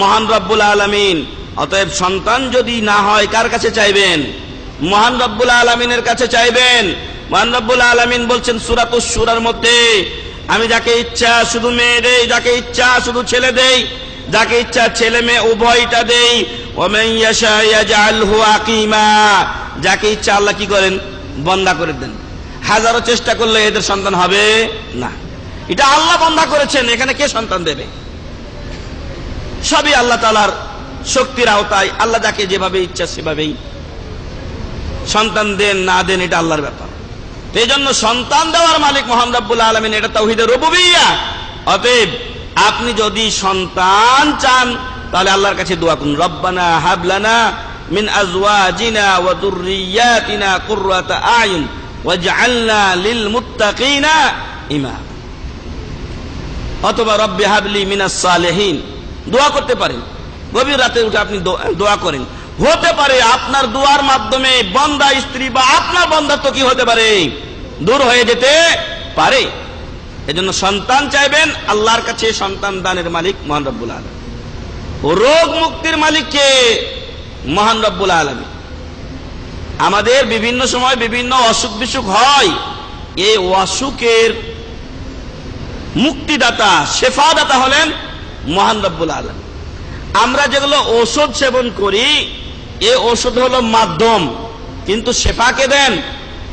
মহান রব্বুল আলমিন। অতএব সন্তান যদি না হয়, কার কাছে চাইবেন? মহান রব্বুল আলমিনের কাছে চাইবেন? মহান রব্বুল আলমিন বলছেন সুরাত সুরার মধ্যে, আমি যাকে ইচ্ছা শুধু মেয়ে দেই, যাকে ইচ্ছা শুধু ছেলে দেই, যাকে ইচ্ছা ছেলে মেয়ে উভয়টা দেই। আকিমা। যাকে ইচ্ছা আল্লাহ কি করেন? বন্ধা করে দেন। হাজারো চেষ্টা করলে এদের সন্তান হবে না। এটা আল্লাহ বন্ধা করেছেন, এখানে কে সন্তান দেবে? সবই আল্লাহ তালার শক্তির আওতায়, আল্লাহ যাকে যেভাবে ইচ্ছা সেভাবেই। সন্তান দেন, না দেন, এটা আল্লাহর ব্যাপার। এই জন্য সন্তান দেওয়ার মালিক মোহাম্মদ রাব্বুল আলমিন, এটা তৌহিদের রবুবিয়া। অতএব আপনি যদি সন্তান চান, তাহলে আল্লাহর কাছে দোয়া করুন। রব্বানা হাবলানা মিন আজওয়াজিনা ওয়া যুররিয়াতিনা কুররাতা আয়ুন ওয়াজআলনা লিল মুত্তাকিনা ইমামা। অথবা রব্বে হাবলি মিনাস সালেহীন। দোয়া করতে পারেন। গভীর রাতে উঠে আপনি দোয়া করেন। হতে পারে আপনার দোয়ার মাধ্যমে বন্দা স্ত্রী বা আপনার বন্ধাত্ব কি হতে পারে? দূর হয়ে যেতে পারে। এজন্য সন্তান চাইবেন আল্লাহর কাছে সন্তান দানের মালিক মহান রব্বুল আলম রোগ মুক্তির মালিক কে? মহান রব্বুল আলমী আমাদের বিভিন্ন সময় বিভিন্ন অসুখ বিসুখ হয়। এই অসুখের মুক্তিদাতা, শেফাদাতা হলেন মহান রব্বুল আলম আমরা যেগুলো ওষুধ সেবন করি, এ ওষুধ হলো মাধ্যম। কিন্তু শেফাকে দেন?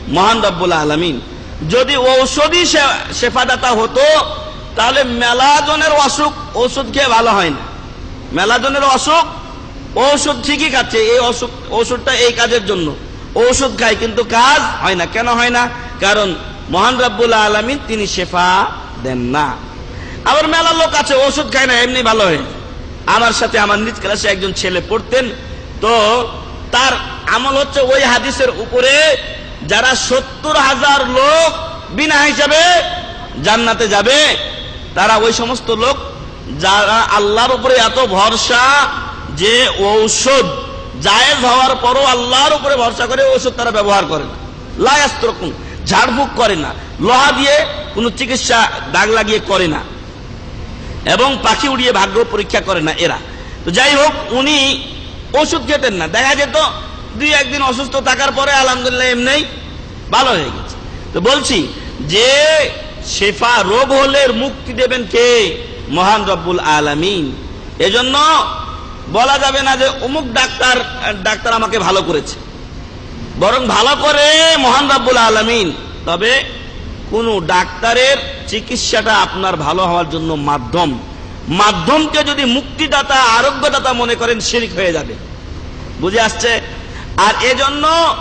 মহান রব্বুল আলমিন। যদি ঔষধই শে- শেফাদাতা হতো, তাহলে মেলাজনের অসুখ ওষুধ খেয়ে ভালো হয় না। মেলাজনের অসুখ, ঔষধ ঠিকই খাচ্ছে, এই অসুখ ওষুধটা এই কাজের জন্য। ঔষধ খায়, কিন্তু কাজ হয় না। কেন হয় না? কারণ মহান রব্বুল আলমিন তিনি শেফা দেন না। আবার মেলা লোক আছে, ওষুধ খায় না, এমনি ভালো হয়। আমার সাথে আমার নিজ ক্লাসে একজন ছেলে পড়তেন, তো তার আমল হচ্ছে ওই হাদিসের উপরে, যারা সত্তর হাজার লোক বিনা হিসাবে জান্নাতে যাবে, তারা ওই সমস্ত লোক, যারা আল্লাহর উপরে এত ভরসা যে ঔষধ জায়েজ হওয়ার পরও আল্লাহর উপরে ভরসা করে ঔষধ তারা ব্যবহার করে না। লায়াস্ত্রকুম ঝাড়ফুঁক করে না। লোহা দিয়ে কোনো চিকিৎসা দাগ লাগিয়ে করে না। এবং পাখি উড়িয়ে ভাগ্য পরীক্ষা করে না এরা। তো যাই হোক, উনি ওষুধ খেতেন না। দেখা যেত দুই একদিন অসুস্থ থাকার পরে আলহামদুলিল্লাহ এমনি ভালো হয়ে গেছে। তো বলছি, যে শেফা রোগ হলে মুক্তি দেবেন কে? মহান রব্বুল আলামিন। এজন্য বলা যাবে না যে অমুক ডাক্তার ডাক্তার আমাকে ভালো করেছে। বরং ভালো করে মহান রাব্বুল আলমিন। তবে কোন ডাক্তারের চিকিৎসাটা আপনার ভালো হওয়ার জন্য মাধ্যম। মাধ্যমকে যদি মুক্তিদাতা, আরোগ্যদাতা মনে করেন, শিরিক হয়ে যাবে। বুঝে আসছে? আর এজন্য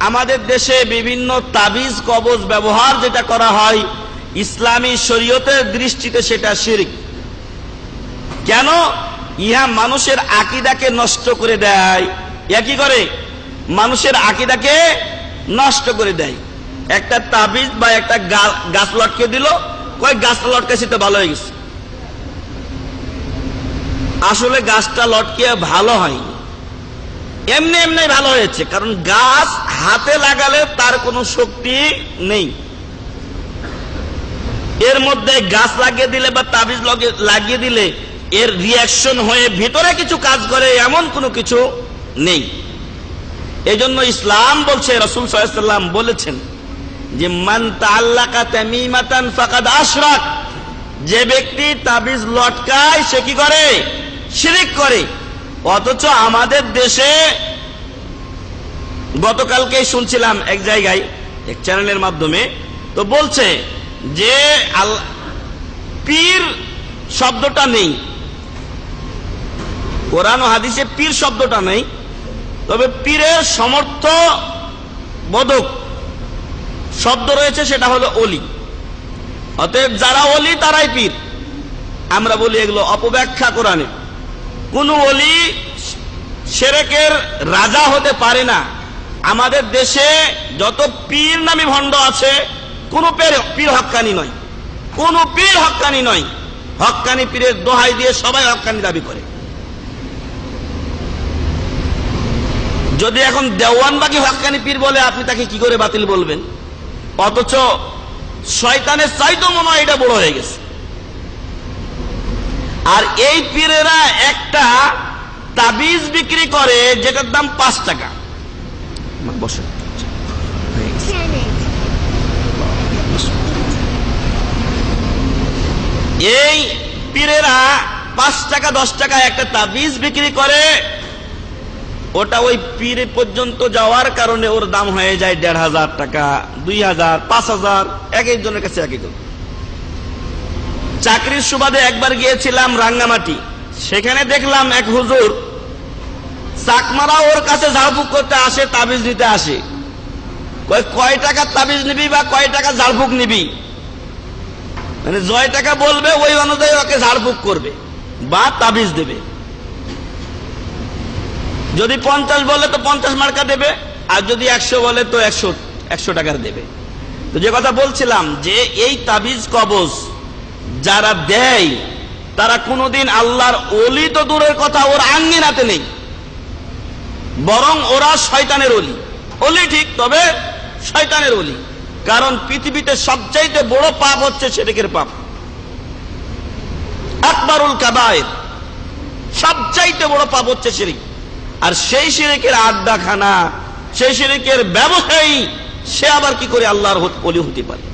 আমাদের দেশে বিভিন্ন তাবিজ, কবজ ব্যবহার যেটা করা হয়, ইসলামী শরীয়তের দৃষ্টিতে সেটা শিরিক। কেন? ইহা মানুষের আকিদাকে নষ্ট করে দেয়। ইহা কি করে? মানুষের আকিদাকে নষ্ট করে দেয়। একটা তাবিজ বা একটা গাছ লটকে দিল। কয় গাছটা লটকেছি তো ভালো হয়ে গেছে। আসলে গাছটা লটকিয়ে ভালো হয়নি। এমনি এমনি ভালো হয়েছে, কারণ গাছ হাতে লাগালে তার কোনো শক্তি নেই। এর মধ্যে গাছ লাগিয়ে দিলে বা তাবিজ লাগিয়ে দিলে এর রিয়াকশন হয়ে ভিতরে কিছু কাজ করে, এমন কোনো কিছু নেই। এজন্য ইসলাম বলছে, রসুল সাল্লাম বলেছেন যে মান তাল্লাকা তামিমাতান ফাকাদ আশরাক, যে ব্যক্তি তাবিজ লটকায়, সে কি করে? শিরিক করে। অথচ আমাদের দেশে গতকালকেই শুনছিলাম এক জায়গায়, এক চ্যানেলের মাধ্যমে, তো বলছে যে আল, পীর শব্দটা নেই। কোরআন হাদিসে পীর শব্দটা নেই, তবে পীরের সমর্থ বোধক শব্দ রয়েছে, সেটা হলো অলি। অতএব যারা অলি, তারাই পীর। আমরা বলি এগুলো অপব্যাখ্যা কোরআনে। কোন অলি সেরেকের রাজা হতে পারে না। আমাদের দেশে যত পীর নামী ভণ্ড আছে, কোন পীর পীর হক্কানি নয়। কোন পীর হক্কানি নয়। হক্কানি পীরের দোহাই দিয়ে সবাই হক্কানি দাবি করে। যদি এখন দেওয়ানবাগি হক্কানি পীর বলে, আপনি তাকে কি করে বাতিল বলবেন? অথচ শয়তানের চাইতো মনে হয় এটা বড় হয়ে গেছে। আর এই পীরেরা একটা তাবিজ বিক্রি করে, যেটার দাম পাঁচ টাকা। বসে। এই পীরেরা পাঁচ টাকা, দশ টাকা একটা তাবিজ বিক্রি করে ওটা ওই পীর পর্যন্ত যাওয়ার কারণে ওর দাম হয়ে যায় দেড় হাজার টাকা, দুই হাজার, পাঁচ হাজার, এক একজনের কাছে এক একজন। চাকরির সুবাদে একবার গিয়েছিলাম রাঙ্গামাটি। সেখানে দেখলাম এক হুজুর চাকমারা ওর কাছে ঝাড়ফুক করতে আসে, তাবিজ নিতে আসে। কয় টাকা তাবিজ নিবি বা কয় টাকা ঝাড়ফুক নিবি? মানে জয় টাকা বলবে, ওই অনুযায়ী ওকে ঝাড়ফুক করবে বা তাবিজ দেবে। যদি পঞ্চাশ বলে, তো পঞ্চাশ মার্কা দেবে। আর যদি একশো বলে, তো একশো একশো টাকার দেবে। তো যে কথা বলছিলাম যে এই তাবিজ কবজ যারা দেয়, তারা কোনোদিন আল্লাহর অলি তো দূরের কথা, ওর আঙ্গিনাতে নেই। বরং ওরা শয়তানের অলি অলি ঠিক, তবে শয়তানের অলি কারণ পৃথিবীতে সবচাইতে বড় পাপ হচ্ছে সেদিকের পাপ। আকবরুল কাবায়ের। সবচাইতে বড় পাপ হচ্ছে শিরিক। আর সেই শিরিকের আড্ডাখানা, সেই শিরিকের ব্যবসায়ী, সে আবার কি করে আল্লাহর অলি হতে পারে?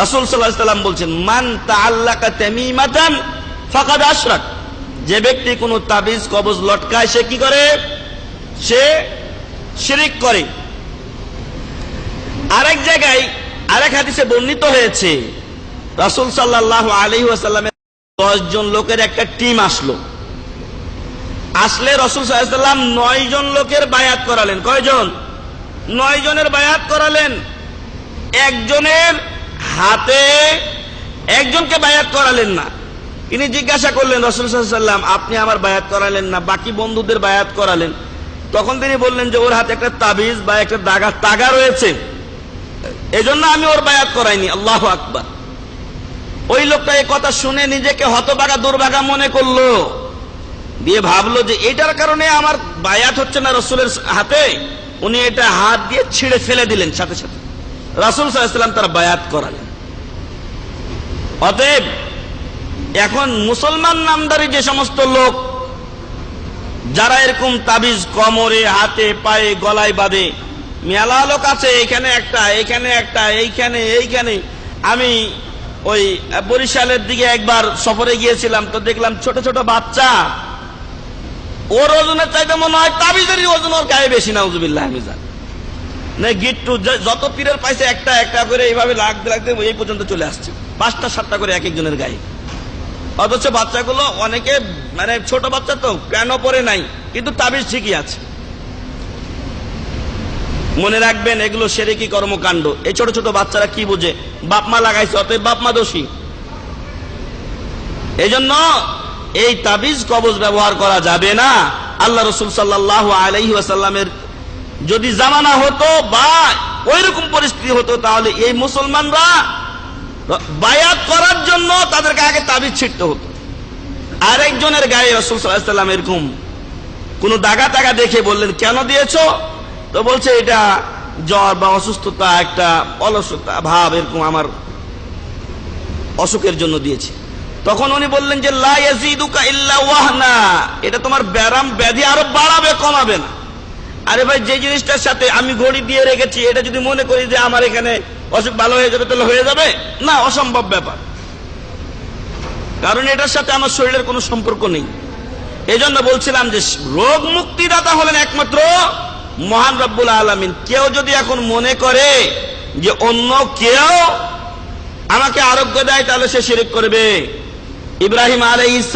রাসূল আলাইহি সাল্লাম বলছেন, মান তাআল্লাকা তামিমাতান ফাকাদ আশরাক। যে ব্যক্তি কোনো তাবিজ, কবজ লটকায়, সে কি করে? সে শিরিক করে। আরেক জায়গায় আরেক হাদিসে বর্ণিত হয়েছে, রাসূল আলাইহি ওয়াসাল্লামের দশ জন লোকের একটা টিম আসলো। আসলে রসুল সাল্লাম নয় জন লোকের বায়াত করালেন। কয়জন? নয় জনের বায়াত করালেন। একজনের হাতে একজনকে বায়াত করালেন না। তিনি জিজ্ঞাসা করলেন, রসুল সাল্লাম আপনি আমার বায়াত করালেন না, বাকি বন্ধুদের বায়াত করালেন? তখন তিনি বললেন যে, ওর হাতে একটা তাবিজ বা একটা দাগা, তাগা রয়েছে। এজন্য আমি ওর বায়াত করাইনি। আল্লাহ আকবার। ওই লোকটা এই কথা শুনে নিজেকে হতবাগা দুর্ভাগা মনে করল। দিয়ে ভাবলো যে এটার কারণে আমার বায়াত হচ্ছে না রসুলের হাতে। উনি এটা হাত দিয়ে ছিঁড়ে ফেলে দিলেন সাথে সাথে। রাসুল সাল্লাম তার বায়াত করালেন। অতএব, এখন মুসলমান নামদারি যে সমস্ত লোক, যারা এরকম তাবিজ কমরে, হাতে, পায়ে, গলায় বাঁধে, মেলা লোক আছে, এখানে একটা এখানে একটা, এইখানে এইখানে। আমি ওই বরিশালের দিকে একবার সফরে গিয়েছিলাম, তো দেখলাম ছোট ছোট বাচ্চা। ওর ওজনের চাইতে মনে হয় তাবিজেরই ওজন ওর গায়ে বেশি না উজুবিল্লাহ মিজান না, গিট্টু যত পীরের পাইছে একটা একটা করে এইভাবে লাগতে লাগতে এই পর্যন্ত চলে আসছে। পাঁচটা, সাতটা করে এক একজনের গায়ে। অথচ বাচ্চাগুলো অনেকে মানে ছোট বাচ্চা তো কেন পরে নাই, কিন্তু তাবিজ ঠিকই আছে। মনে রাখবেন, এগুলো সেরেকি কর্মকাণ্ড? এই ছোট ছোট বাচ্চারা কি বুঝে? বাপমা লাগাইছে, অতএব বাপমা দোষী। এই জন্য এই তাবিজ কবজ ব্যবহার করা যাবে না। আল্লাহ রসুল সাল্লাহ আলহি আসাল্লামের যদি জামানা হতো বা ওই রকম পরিস্থিতি হতো, তাহলে এই মুসলমানরা বায়াত করার জন্য তাদেরকে আগে তাবিজ ছিটতে হতো। আরেকজনের গায়ে রসুল সাল্লাহ সাল্লাম এরকম কোন দাগা টাগা দেখে বললেন, কেন দিয়েছ? তো বলছে, এটা জ্বর বা অসুস্থতা, একটা অলসতা, ভাব এরকম আমার অসুখের জন্য দিয়েছে। তখন উনি বললেন যে ওয়াহনা। এটা তোমার ব্যারাম ব্যাধি আরও বাড়াবে, কমাবে না। আরে ভাই, যে জিনিসটার সাথে আমি ঘড়ি দিয়ে রেখেছি, এটা যদি মনে করি যে আমার এখানে অসুখ ভালো হয়ে যাবে, তাহলে হয়ে যাবে? না, অসম্ভব ব্যাপার। কারণ এটার সাথে আমার শরীরের কোনো সম্পর্ক নেই। এই জন্য বলছিলাম যে, রোগ মুক্তিদাতা হলেন একমাত্র মহান রব্বুল আলমিন। কেউ যদি এখন মনে করে যে অন্য কেউ আমাকে আরোগ্য দেয়, তাহলে সে শিরিক করবে। ইব্রাহিম আলাইহিস